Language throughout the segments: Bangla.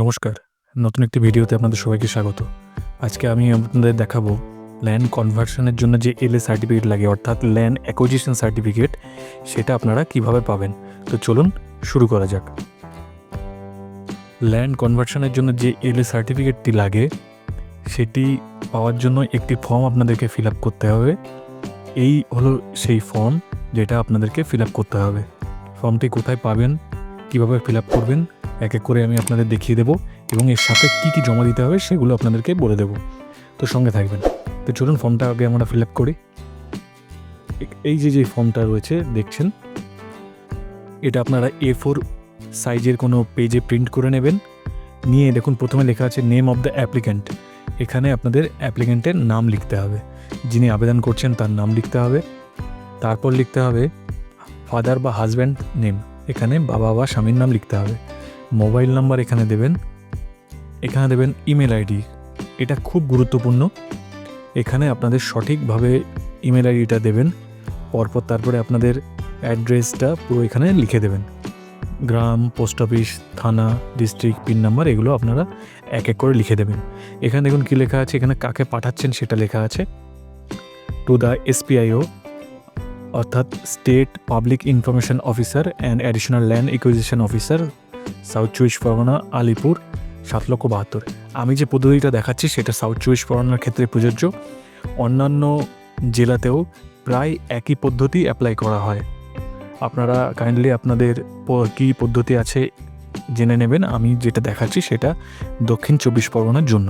নমস্কার। নতুন একটি ভিডিওতে আপনাদের সবাইকে স্বাগত। আজকে আমি আপনাদের দেখাবো ল্যান্ড কনভার্সনের জন্য যে এলএ সার্টিফিকেট লাগে, অর্থাৎ ল্যান্ড অ্যাকোজিশন সার্টিফিকেট সেটা আপনারা কীভাবে পাবেন? তো চলুন শুরু করা যাক। ল্যান্ড কনভার্সনের জন্য যে এলএ সার্টিফিকেটটি লাগে, সেটি পাওয়ার জন্য একটি ফর্ম আপনাদেরকে ফিল আপ করতে হবে। এই হলো সেই ফর্ম যেটা আপনাদেরকে ফিল আপ করতে হবে। ফর্মটি কোথায় পাবেন, কীভাবে ফিল আপ করবেন এক এক করে আমি আপনাদের দেখিয়ে দেবো এবং এর সাথে কী কী জমা দিতে হবে সেগুলো আপনাদেরকে বলে দেবো। তো সঙ্গে থাকবেন। তো চলুন ফর্মটা আগে আমরা ফিল আপ করি। এই যে যে ফর্মটা রয়েছে, দেখছেন? এটা আপনারা এ ফোর সাইজের কোনো পেজে প্রিন্ট করে নেবেন। নিয়ে দেখুন, প্রথমে লেখা আছে নেম অফ দ্য অ্যাপ্লিক্যান্ট এখানে আপনাদের অ্যাপ্লিক্যান্টের নাম লিখতে হবে। যিনি আবেদন করছেন তার নাম লিখতে হবে। তারপর লিখতে হবে ফাদার বা হাজব্যান্ড নেম এখানে বাবা বা স্বামীর নাম লিখতে হবে। মোবাইল নাম্বার এখানে দেবেন। এখানে দেবেন ইমেল আইডি। এটা খুব গুরুত্বপূর্ণ। এখানে আপনাদের সঠিকভাবে ইমেল আইডিটা দেবেন। পরপর তারপরে আপনাদের অ্যাড্রেসটা পুরো এখানে লিখে দেবেন। গ্রাম, পোস্ট অফিস, থানা, ডিস্ট্রিক্ট, পিন নাম্বার এগুলো আপনারা এক এক করে লিখে দেবেন। এখানে দেখুন কী লেখা আছে, এখানে কাকে পাঠাচ্ছেন সেটা লেখা আছে। টু দ্য এসপিআইও অর্থাৎ state public information officer and additional land acquisition officer south চব্বিশ পরগনা, আলিপুর, সাত লক্ষ বাহাত্তর। আমি যে পদ্ধতিটা দেখাচ্ছি সেটা সাউথ চব্বিশ পরগনার ক্ষেত্রে প্রযোজ্য। অন্যান্য জেলাতেও প্রায় একই পদ্ধতি অ্যাপ্লাই করা হয়। আপনারা কাইন্ডলি আপনাদের কী পদ্ধতি আছে জেনে নেবেন। আমি যেটা দেখাচ্ছি সেটা দক্ষিণ চব্বিশ পরগনার জন্য।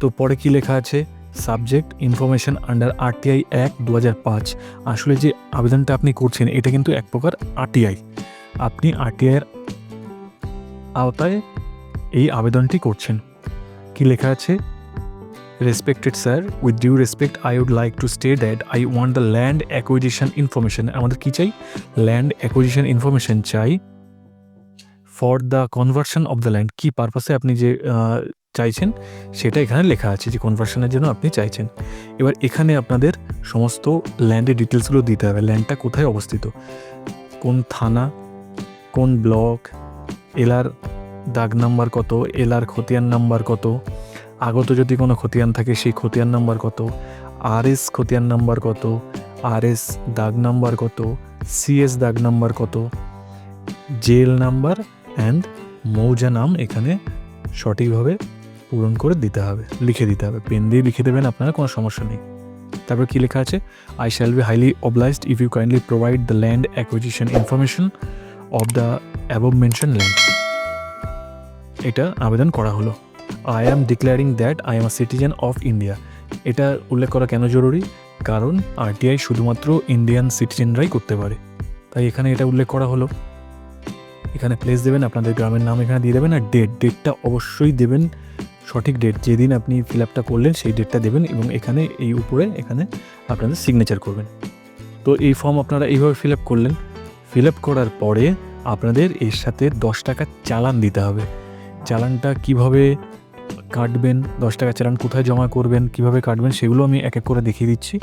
তো পরে কি লেখা আছে? Subject information under RTI act দু আসলে যে আবেদনটা আপনি করছেন, এটা কিন্তু এক প্রকার আরটিআই আপনি আরটিআইয়ের আওতায় এই আবেদনটি করছেন। কি লেখা আছে? Respected sir with due respect I would like to stay that I want the land acquisition information আমাদের কী চাই? ল্যান্ড অ্যাকুইজিশন ইনফরমেশন চাই for the conversion of the land কী পারপাসে আপনি যে চাইছেন, সেটা এখানে লেখা আছে যে কনভার্সনের জন্য আপনি চাইছেন। এবার এখানে আপনাদের সমস্ত ল্যান্ডের ডিটেলসগুলো দিতে হবে। ল্যান্ডটা কোথায় অবস্থিত? কোন থানা? কোন ব্লক? এলার দাগ নাম্বার কত? এলার খতিয়ান নাম্বার কত? আগত যদি কোনো খতিয়ান থাকে, সেই খতিয়ান নাম্বার কত? আর এস খতিয়ান নাম্বার কত? আর এস দাগ নাম্বার কত? সিএস দাগ নাম্বার কত? জেল নাম্বার অ্যান্ড মৌজা নাম এখানে সঠিকভাবে পূরণ করে দিতে হবে, লিখে দিতে হবে। পেন দিয়ে লিখে দেবেন, আপনার কোনো সমস্যা নেই। তারপর কী লেখা আছে? I shall be highly obliged if you kindly provide the land acquisition information of the above mention land এটা আবেদন করা হলো। I am declaring that I am a citizen of India এটা উল্লেখ করা কেন জরুরি? কারণ আরটিআই শুধুমাত্র ইন্ডিয়ান সিটিজেনরাই করতে পারে। তাই এখানে এটা উল্লেখ করা হলো। এখানে প্লেস দেবেন, আপনাদের গ্রামের নাম এখানে দিয়ে দেবেন আর ডেট ডেটটা অবশ্যই দেবেন, সঠিক ডেট যেদিন আপনি ফিল আপটা করলেন, সেই ডেটটা দেবেন এবং এখানে, এই উপরে এখানে আপনাদের সিগনেচার করবেন। তো এই ফর্ম আপনারা এইভাবে ফিল আপ করলেন ফিল আপ করার পরে আপনাদের এর সাথে দশ টাকা চালান দিতে হবে। চালানটা কীভাবে কাটবেন, দশ টাকা চালান কোথায় জমা করবেন, কীভাবে কাটবেন সেগুলো আমি এক এক করে দেখিয়ে দিচ্ছি।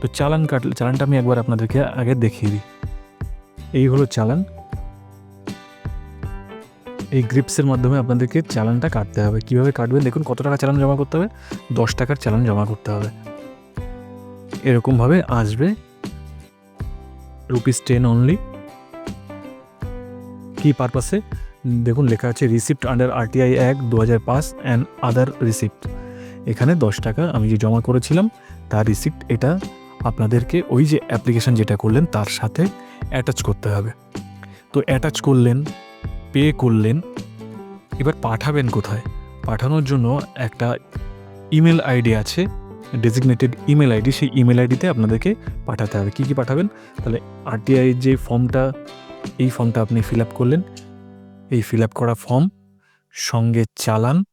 তো চালান কাট, চালানটা আমি একবার আপনাদেরকে আগে দেখিয়ে দিই। এই হলো চালান। এই গ্রিপসের মাধ্যমে আপনাদেরকে চালানটা কাটতে হবে। কীভাবে কাটবেন? দেখুন কত টাকা চালান জমা করতে হবে, দশ টাকার চালান জমা করতে হবে। এরকমভাবে আসবে। রুপিস টেন অনলি কি পারপাসে দেখুন, লেখা আছে রিসিপ্ট আন্ডার আরটিআই অ্যাক্ট দু হাজার পাঁচ অ্যান্ড আদার রিসিপ্ট এখানে দশ টাকা আমি যে জমা করেছিলাম, তার রিসিপ্ট এটা আপনাদেরকে ওই যে অ্যাপ্লিকেশন যেটা করলেন, তার সাথে অ্যাটাচ করতে হবে। তো অ্যাটাচ করলেন পে করলেন, এবার পাঠাবেন কোথায়? পাঠানোর জন্য একটা ইমেল আইডি আছে ডেজিগনেটেড ইমেল আইডি সেই ইমেল আইডিতে আপনাদেরকে পাঠাতে হবে। কী কী পাঠাবেন? তাহলে আরটিআই যে ফর্মটা এই ফর্মটা আপনি ফিল করলেন। এই ফিল করা ফর্ম সঙ্গে চালান।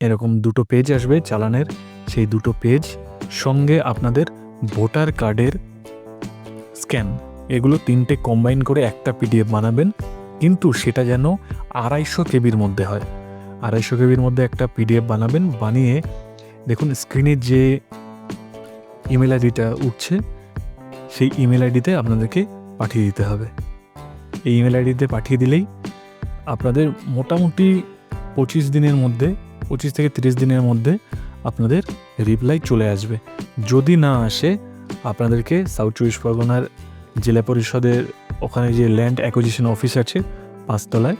এরকম দুটো পেজ আসবে চালানের। সেই দুটো পেজ সঙ্গে আপনাদের ভোটার কার্ডের স্ক্যান এগুলো তিনটে কম্বাইন করে একটা পিডিএফ বানাবেন। কিন্তু সেটা যেন আড়াইশো কেবির মধ্যে হয়। আড়াইশো কেবির মধ্যে একটা পিডিএফ বানাবেন। বানিয়ে দেখুন স্ক্রিনে যে ইমেল আইডিটা উঠছে, সেই ইমেল আইডিতে আপনাদেরকে পাঠিয়ে দিতে হবে। এই ইমেল আইডিতে পাঠিয়ে দিলেই আপনাদের মোটামুটি পঁচিশ দিনের মধ্যে, পঁচিশ থেকে তিরিশ দিনের মধ্যে আপনাদের রিপ্লাই চলে আসবে। যদি না আসে, আপনাদেরকে সাউথ চব্বিশ পরগনার জেলা পরিষদের ওখানে যে ল্যান্ড অ্যাকুইজিশন অফিস আছে, পাঁচতলায়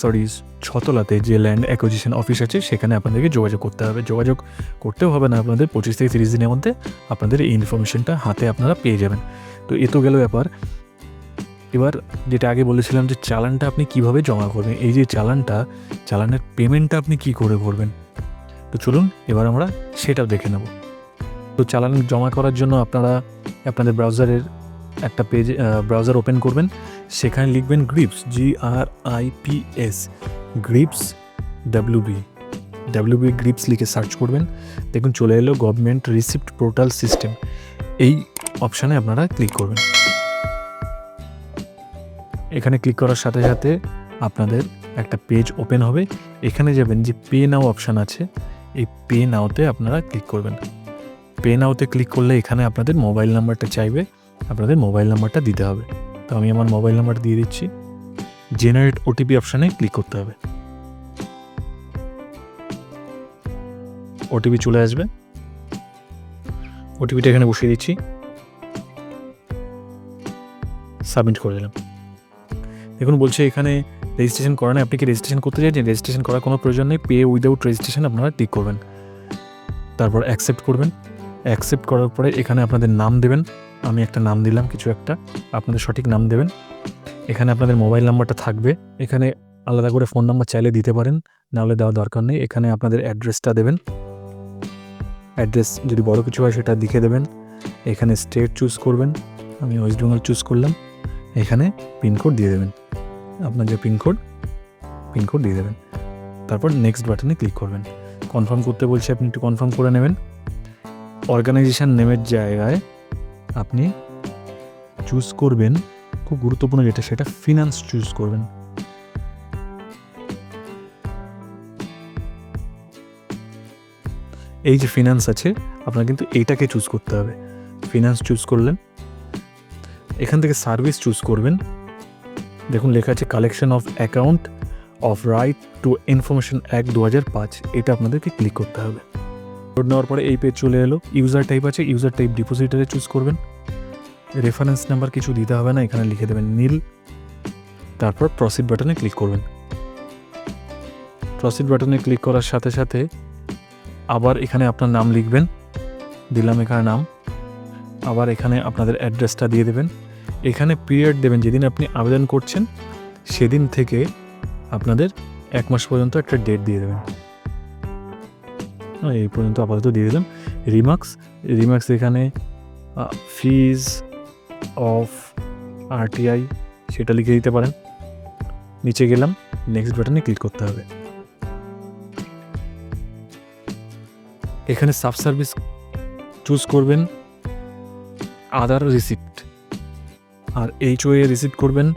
সরি ছতলাতে যে ল্যান্ড অ্যাকুইজিশন অফিস আছে, সেখানে আপনাদেরকে যোগাযোগ করতে হবে। যোগাযোগ করতেও হবে না আপনাদের, পঁচিশ থেকে তিরিশ দিনের মধ্যে আপনাদের এই ইনফরমেশনটা হাতে আপনারা পেয়ে যাবেন। তো এ তো গেল ব্যাপার। এবার যেটা আগে বলেছিলাম যে চালানটা আপনি কীভাবে জমা করবেন, এই যে চালানটা, চালানের পেমেন্টটা আপনি কি করে করবেন? তো চলুন এবার আমরা সেটাও দেখে নেব। তো চালান জমা করার জন্য আপনারা আপনাদের ব্রাউজারের একটা পেজ ব্রাউজার ওপেন করবেন। সেখানে লিখবেন GRIPS G R I P S GRIPS W B W B GRIPS লিখে সার্চ করবেন। দেখুন চলে এলো গভর্নমেন্ট রিসিপ্ট পোর্টাল সিস্টেম এই অপশানে আপনারা ক্লিক করবেন। এখানে ক্লিক করার সাথে সাথে আপনাদের একটা পেজ ওপেন হবে। এখানে যাবেন যে পে নাও অপশান আছে। এই পে নাওতে আপনারা ক্লিক করবেন। পে নাওতে ক্লিক করলে এখানে আপনাদের মোবাইল নাম্বারটা চাইবে। আপনাদের মোবাইল নাম্বারটা দিতে হবে। তো আমি আমার মোবাইল নাম্বার দিয়ে দিচ্ছি। জেনারেট ওটিপি অপশানে ক্লিক করতে হবে। ওটিপি চলে আসবে। ওটিপিটা এখানে বসিয়ে দিচ্ছি। সাবমিট করে দিলাম। দেখুন, বলছে এখানে রেজিস্ট্রেশন করা নেই। আপনি কি রেজিস্ট্রেশন করতে চাইছেন? রেজিস্ট্রেশন করার কোনো প্রয়োজন নেই। পে উইদাউট রেজিস্ট্রেশন আপনারা ক্লিক করবেন। তারপর অ্যাকসেপ্ট করবেন। অ্যাকসেপ্ট করার পরে এখানে আপনাদের নাম দেবেন। আমি একটা নাম দিলাম, কিছু একটা। আপনাদের সঠিক নাম দেবেন। এখানে আপনাদের মোবাইল নাম্বারটা থাকবে। এখানে আলাদা করে ফোন নাম্বার চাইলে দিতে পারেন। নাহলে দেওয়া দরকার নেই। এখানে আপনাদের অ্যাড্রেসটা দেবেন। অ্যাড্রেস যদি বড় কিছু হয় সেটা লিখে দেবেন। এখানে স্টেট চুজ করবেন। আমি ওয়েস্ট বেঙ্গল চুজ করলাম। এখানে পিনকোড দিয়ে দেবেন। আপনার যে পিনকোড পিনকোড দিয়ে দেবেন। তারপর নেক্সট বাটনে ক্লিক করবেন। কনফার্ম করতে বলছে আপনি একটু কনফার্ম করে নেবেন। অর্গানাইজেশান নেমের জায়গায় আপনি চুজ করবেন। খুব গুরুত্বপূর্ণ যেটা, সেটা ফিনান্স চুজ করবেন। এই যে ফিনান্স আছে, আপনার কিন্তু এইটাকে চুজ করতে হবে। ফিনান্স চুজ করলেন এখান থেকে সার্ভিস চুজ করবেন। দেখুন, লেখা আছে collection of account of right to information act দু হাজার পাঁচ। এটা আপনাদেরকে ক্লিক করতে হবে। লোড নেওয়ার পরে এই পেজ চলে এলো। ইউজার টাইপ আছে ইউজার টাইপ ডিপোজিটারে চুজ করবেন। রেফারেন্স নাম্বার কিছু দিতে হবে না, এখানে লিখে দেবেন নীল তারপর প্রসিড বাটনে ক্লিক করবেন। প্রসিড বাটনে ক্লিক করার সাথে সাথে আবার এখানে আপনার নাম লিখবেন। দিলাম এখানে নাম। আবার এখানে আপনাদের অ্যাড্রেসটা দিয়ে দেবেন। এখানে পিরিয়ড দেবেন যেদিন আপনি আবেদন করছেন সেদিন থেকে আপনাদের এক মাস পর্যন্ত একটা ডেট দিয়ে দেবেন। হ্যাঁ, এই পর্যন্ত আপাতত দিয়ে দিলাম। রিমার্কস রিমার্কস এখানে ফিজ অফ আরটিআই সেটা লিখে দিতে পারেন। নিচে গেলাম নেক্সট বাটনে ক্লিক করতে হবে। এখানে সাব সার্ভিস চুজ করবেন other receipt R H A receipt করবেন।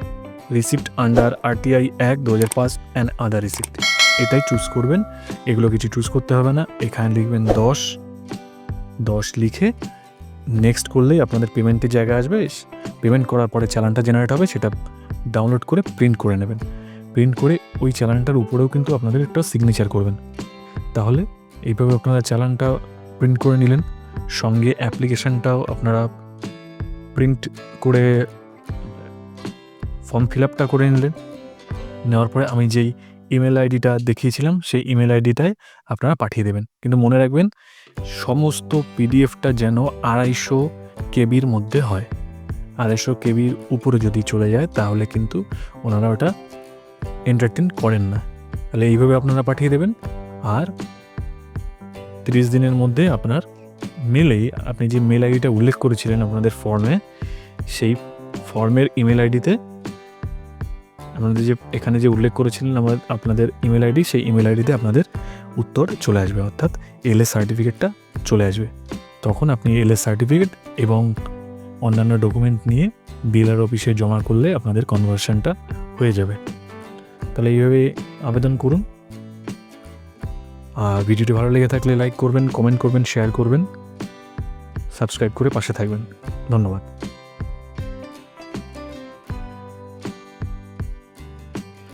রিসিপ্ট আন্ডার আরটিআই এক দু হাজার পাঁচ অ্যান্ড আদার রিসিপ্ট এটাই চুজ করবেন। এগুলো কিছু চুজ করতে হবে না। এখানে লিখবেন দশ। দশ লিখে নেক্সট করলেই আপনাদের পেমেন্টের জায়গা আসবে। পেমেন্ট করার পরে চালানটা জেনারেট হবে, সেটা ডাউনলোড করে প্রিন্ট করে নেবেন। প্রিন্ট করে ওই চালানটার উপরেও কিন্তু আপনাদের একটা সিগনেচার করবেন। তাহলে এইভাবে আপনারা চালানটা প্রিন্ট করে নিলেন। সঙ্গে অ্যাপ্লিকেশনটাও আপনারা প্রিন্ট করে ফর্ম ফিল আপটা করে নিলেন। নেওয়ার পরে আমি যেই ইমেল আইডিটা দেখিয়েছিলাম, সেই ইমেল আইডিটায় আপনারা পাঠিয়ে দেবেন। কিন্তু মনে রাখবেন, সমস্ত পিডিএফটা যেন আড়াইশো কেবির মধ্যে হয়। আড়াইশো কেবির উপরে যদি চলে যায়, তাহলে কিন্তু ওনারা ওটা এন্টারটেন করেন না। তাহলে এইভাবে আপনারা পাঠিয়ে দেবেন। আর তিরিশ দিনের মধ্যে আপনার মেলেই আপনি যে মেল আইডিটা উল্লেখ করেছিলেন আপনাদের ফর্মে সেই ফর্মের ইমেল আইডিতে আপনাদের যে, এখানে যে উল্লেখ করেছিলেন আমার, আপনাদের ইমেল আইডি সেই ইমেল আইডিতে আপনাদের উত্তর চলে আসবে, অর্থাৎ এল এস সার্টিফিকেটটা চলে আসবে। তখন আপনি এলএস সার্টিফিকেট এবং অন্যান্য ডকুমেন্ট নিয়ে বিএলআর অফিসে জমা করলে আপনাদের কনভার্সনটা হয়ে যাবে। তাহলে এইভাবে আবেদন করুন। আর ভিডিওটি ভালো লেগে থাকলে লাইক করবেন কমেন্ট করবেন শেয়ার করবেন সাবস্ক্রাইব করে পাশে থাকবেন। ধন্যবাদ।